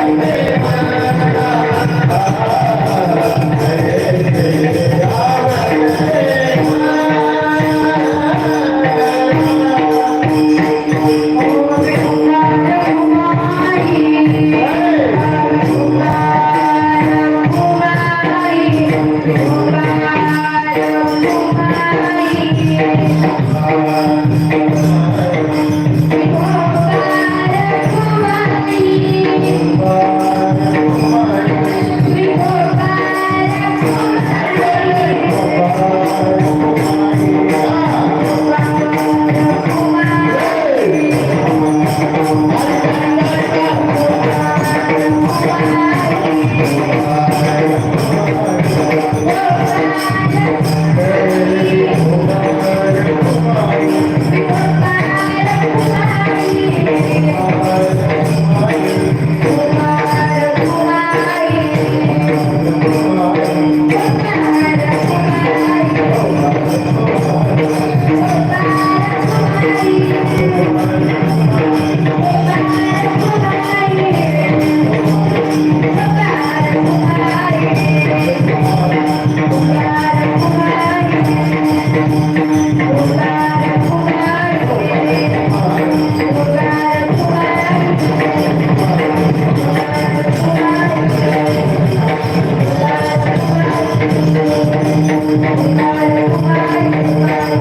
Amen.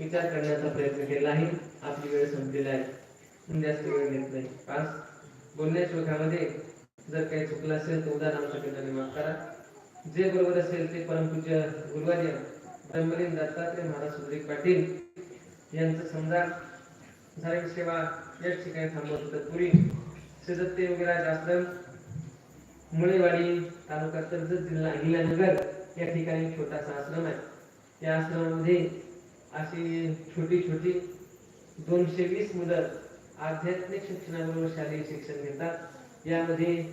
विचार करण्याचा प्रयत्न केला आहे आपली वेळ संपलेली आहे. जास्त वेळ घेत नाही. पाच बोलण्या श्लोकामध्ये जर काही चुकलं असेल तर उदाहरण आमच्या ठिकाणी माफ करा. जे बरोबर असेल ते परमपूज्य गुरुवार्य ब्रह्मलीन दत्तात्रय महाराज सुद्रिक पाटील यांचं समजा धार्मिक सेवा या ठिकाणी थांबवत होतं. पुरी श्रीदत्त योगीराज आश्रम मुळेवाडी तालुका कर्जत जिल्हा अहिल्यानगर या ठिकाणी छोटासा आश्रम आहे. या आश्रमामध्ये अशी छोटी छोटी दोनशे वीस मुलं आध्यात्मिक शिक्षणाबरोबर शालेय शिक्षण घेतात. यामध्ये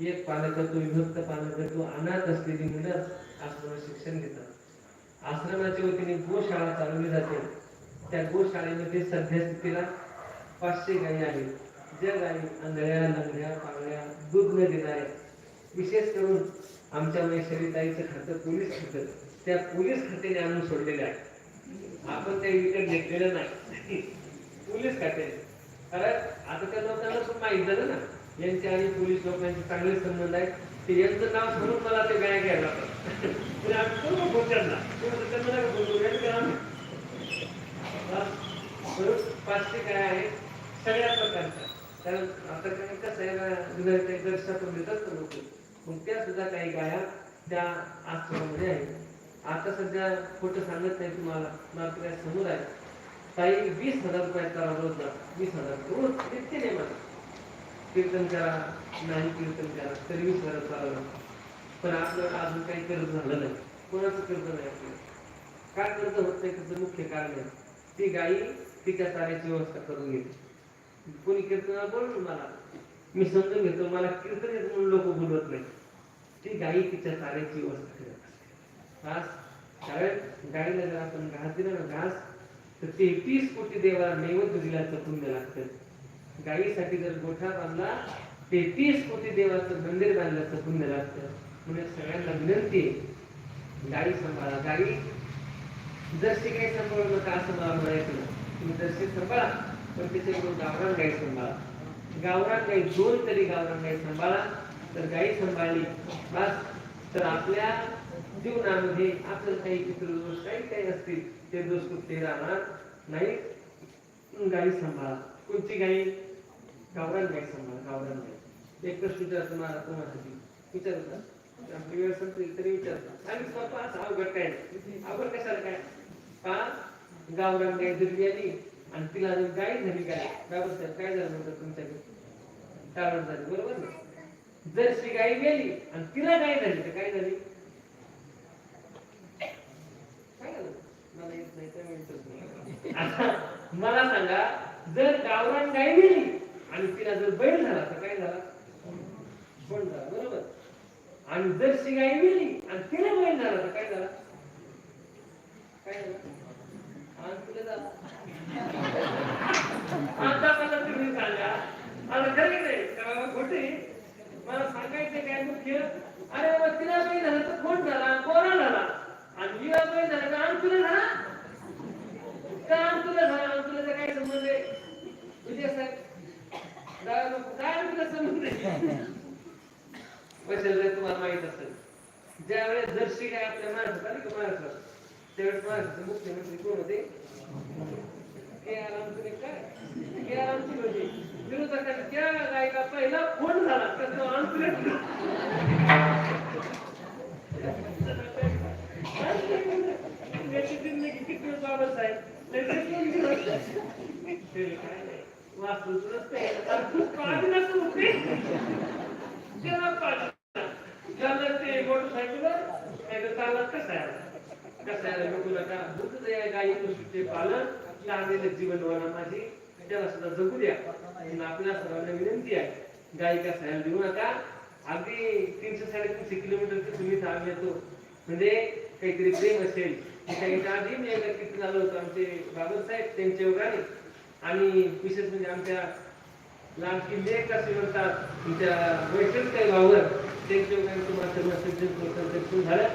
एक पालकत्व विभक्त पालकत्व अनाथ असलेली मुलं आश्रम शिक्षण घेतात. आश्रमाच्या वतीने गोशाळा चालवली जाते. त्या गोशाळेमध्ये सध्या स्थितीला पाचशे गायी आहेत. ज्या गायी आंधळ्या लंगड्या पांगड्या दूध न देणाऱ्या विशेष करून आमच्या मैशरीताईचं खातं पोलीस खातं. त्या पोलीस खात्याने आणून सोडलेल्या आहे. आपण ते विकत घेतलेलं नाही. पोलीस खाते. कारण आता त्या लोकांना पण माहीत झालं ना यांचे आणि पोलीस लोकांचे चांगले संबंध आहेत. ते यांचं नाव सांगून मला ते गाय घ्यायला लागतात. म्हणजे आम्ही फोन त्यांना. त्यांना नका फोन करू, पाचशे काय आहे? सगळ्या प्रकारच्या. कारण आता काय कसं आहे ना जुन्या काही देतात लोक. मग त्या सुद्धा काही गाया त्या आश्रमामध्ये आहेत. आता सध्या खोटं सांगत नाही तुम्हाला. मात्र समोर आहे. काही वीस हजार रुपये करा रोज वीस हजार रोज इतके नाही मला कीर्तन करा नाही कीर्तन करा तरी वीस हजार चालवलं पण आपलं अजून काही कर्ज झालं नाही. कोणाचं कर्ज नाही आपलं काय कर्ज होत नाही त्याचं मुख्य कारण आहे. ती गाई तिच्या चाऱ्याची व्यवस्था करून घेते. कोणी कीर्तनाला बोलून मला. मी समजून घेतो मला कीर्तन येत म्हणून लोक बोलवत नाही ती गाई तिच्या चाऱ्याची व्यवस्था करत. घास कारण गाडीला जर आपण घास दिला ना घास तर तेहतीस कोटी देवाला नैवेद्य दिला पुण्य लागतं. गायीसाठी जर गोठा बांधला तेहतीस कोटी देवाचं मंदिर बांधलं पुण्य लागतं. म्हणजे सगळ्यांना विनंती आहे, गायी सांभाळा. गाई जर्सी काही सांभाळू नका असं मला म्हणायचं नाही. तुम्ही जर्सी सांभाळा पण त्याच्याकडून गावरान गाई सांभाळा. गावरान गाई दोन तरी गावरान गाई सांभाळा. तर गाई सांभाळली बस. तर आपल्या जीवनामध्ये आपलं काही पितृदोष काही काही असतील ते दोष कुठे राहणार नाही. गाई सांभाळा? कोणती गाई? गावरान गाई सांभाळा गावरान गाई. एक प्रश्न विचारतो मला तुम्हाला विचारू का? आपली वेळ संपली तरी विचारता आणि स्वतः असं अवघड काय अवघड कशाला काय? का गावरान गाय दुर्गी आली आणि तिला जर गाय झाली काय बाबा साहेब काय झालं म्हणतात तुमच्याकडे? गावरान झाली बरोबर ना? जर श्री गाय गेली आणि तिला गाय झाली तर काय झाली काय झालं मला येत नाही तर म्हणतोच नाही. मला सांगा जर गावरान गाय गेली आणि तिला जर बैल झाला तर काय झाला? पण झाला बरोबर. आणि जर शी गाय गेली आणि तिला बैल झाला तर काय झाला? काय झालं? आणि तुला झाला. आता मला तुम्ही सांगा आता खरं नाही का खोटे मला सांगायचं काय मुख्य अरे बाबा तिला बैल झाला तर कोण झाला? कोणा झाला? आणि झाला आम तुला झाला का आम तुला झाला आम तुला म्हणजे काय संबंध आहे. विजय साहेब काय आम तुला संबंध आहे कशाला तुम्हाला माहीत असेल ज्यावेळेस जर्सी काय आपल्या महाराष्ट्रात आली का महाराष्ट्रात? त्यावेळेस महाराष्ट्राचे मुख्यमंत्री कोण होते? के आर आमचे काय? के आर आमचे होते. विरोधकांनी त्या गायका पहिला फोन झाला तर तो आमचे याची जिंदगी किती बाबत आहे वास्तूच पाणी त्याला ते मोटरसायकलवर चालत कसं आहे कसं आहे दूध गाई ते पालन लाभलेलं जीवन वाला माझी त्याला सुद्धा जगू द्या आपल्या सर्वांना विनंती आहे गाई कसायला देऊ नका. अगदी तीनशे साडेतीनशे किलोमीटरची तुम्ही थांब येतो म्हणजे काहीतरी प्रेम असेल काही आधी मी एकदा किती झालो होतो आमचे बाबर साहेब त्यांचे योगाने. आणि विशेष म्हणजे आमच्या लहान किल्ले कसे म्हणतात तुमच्या वैष्णव काही भावर त्यांच्या योगाने तुम्हाला सर्व सज्जन करून झालं.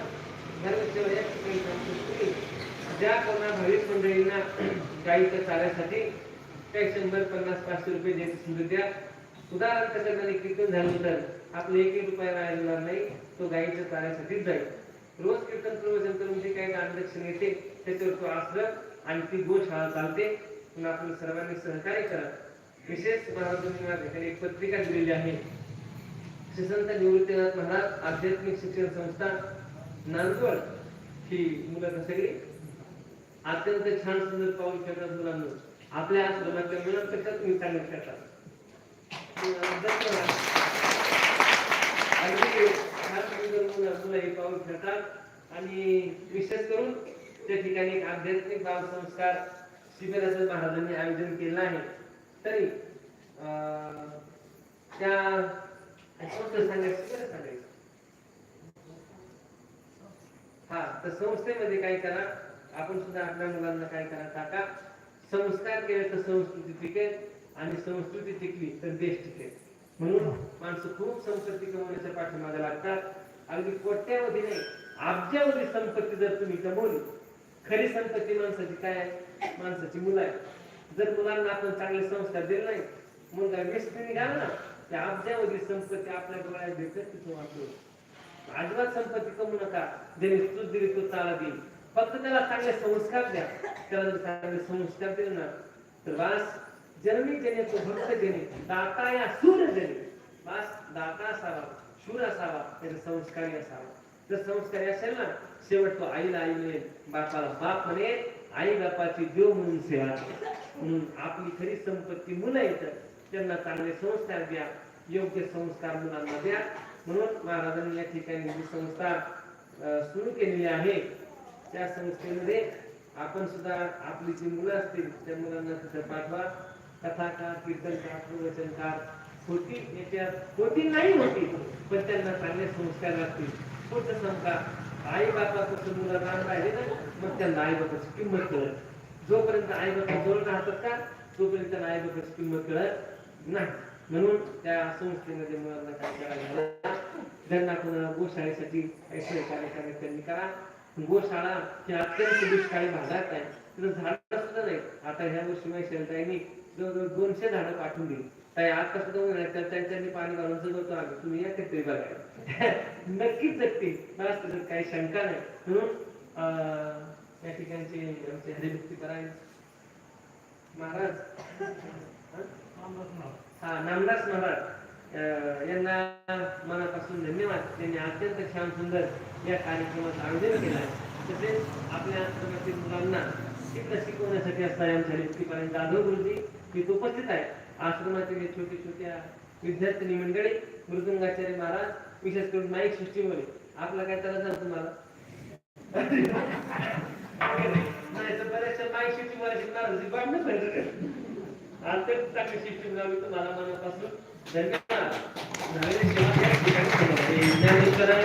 धर्मसेवा या ठिकाणी सांगतो ज्या कोणा भाविक मंडळींना गाईच्या चाऱ्यासाठी काही शंभर पन्नास पाचशे रुपये द्यायचे समजून द्या. उदाहरण कसं झाले कीर्तन झालं तर आपलं एकही रुपया राहिलेला नाही तो गाईच्या चाऱ्यासाठीच जाईल. रोज कीर्तन प्रवचन करून जे काही दानदक्षिण येते त्याच्यावर तो आश्रम आणि ती गोशाळा चालते. म्हणून आपण सर्वांनी सहकार्य करा. विशेष महाराजांनी माझ्या ठिकाणी एक पत्रिका दिलेली आहे. श्री संत निवृत्तीनाथ महाराज आध्यात्मिक शिक्षण संस्था नांदवड. ही मुलं सगळी अत्यंत छान सुंदर पाऊल खेळतात मुलांना. आपल्या आश्रमाच्या मुलांपेक्षा तुम्ही चांगले खेळतात धन्यवाद. अगदी छान सुंदर हे पाऊल खेळतात आणि विशेष करून त्या ठिकाणी एक आध्यात्मिक भाव संस्कार शिबिराचं महाराजांनी आयोजन केलं आहे. तरी त्या कोणतं सांगायचं? बरं सांगायचं. हा तर संस्थेमध्ये काय करा आपण सुद्धा आपल्या मुलांना काय करा टाका. संस्कार केले तर संस्कृती टिकेल आणि संस्कृती टिकली तर देश टिकेल म्हणून माणसं खूप संस्कृती कमवण्याच्या पाठीमागे लागतात. अगदी कोट्यावधी नाही अब्जावधी संपत्ती जर तुम्ही कमवली खरी संपत्ती माणसाची काय आहे? माणसाची मुलं आहे जर मुलांना आपण चांगले संस्कार दिले नाही मुलगा व्यस्त निघाला ना त्या अब्जावधी संपत्ती आपल्या डोळ्यात भेटत तिथून वाचवू अजिबात संपत्ती कमवू नका. ज्याने तूच दिली तो चाला देईल. फक्त त्याला चांगले संस्कार द्या. त्याला जर चांगले संस्कार दिले ना तर वास जन्मी जेणे तो भक्त जेणे दाता या सूर्य जेणे वास दाता असावा शूर असावा त्याचा संस्कारी असावा. जर संस्कारी असेल ना शेवट तो आईला आई म्हणेल बापाला बाप म्हणेल आई बापाची देव म्हणून सेवा म्हणून आपली खरी संपत्ती मुलं येतात त्यांना चांगले संस्कार द्या योग्य संस्कार मुलांना द्या. म्हणून महाराजांनी या ठिकाणी जी संस्था सुरू केलेली आहे त्या संस्थेमध्ये आपण सुद्धा आपली जी मुलं असतील त्या मुलांना तिथे पाठवा. कथाकार कीर्तनकार प्रवचनकार होती याच्यात होती नाही होती. पण त्यांना चांगले संस्कार लागतील. छोट संस्कार आई बापापासून मुलं राम राहिले ना मग त्यांना आई बापाची किंमत कळत जोपर्यंत आई बापा जवळ राहतात का तोपर्यंत त्यांना आई बापाची किंमत कळत नाही. म्हणून त्या संस्थेमध्ये मुलांना काय करायला त्यांना कोणाला गोशाळेसाठी काही कार्यक्रम त्यांनी करा. गोशाळा ही अत्यंत दुष्काळी भागात आहे. तिथं झाड सुद्धा नाही आता ह्या वर्षी मैशालताईंनी जवळजवळ दोनशे झाडं पाठवून दिली. काय आज कसं तुम्ही त्यांनी पाणी घालून सजवतो आम्ही तुम्ही या तरी बघायला. नक्कीच जगते मला त्याच्यात काही शंका नाही. म्हणून या ठिकाणचे आमचे हरिभक्ती करायचे महाराज. हा? नामदास महाराज. यांना मनापासून धन्यवाद. त्यांनी अत्यंत छान सुंदर या कार्यक्रमाचं आयोजन केलं आहे तसेच आपल्या आश्रमातील मुलांना शिकवण्यासाठी असणारे आमच्या व्यक्तीपर्यंत जाधव गुरुजी तिथे उपस्थित आहे आश्रमाचे हे छोटे छोट्या विद्यार्थिनी मंडळी मृदुंगाचार्य महाराज विशेष करून माईक सृष्टीमध्ये आपला काय त्याला झाला तुम्हाला? नाही तर बऱ्याचशा माईक सृष्टी मला शिकणार होती लावली तुम्हाला मनापासून. धन्यवाद. ज्ञानेश्वरा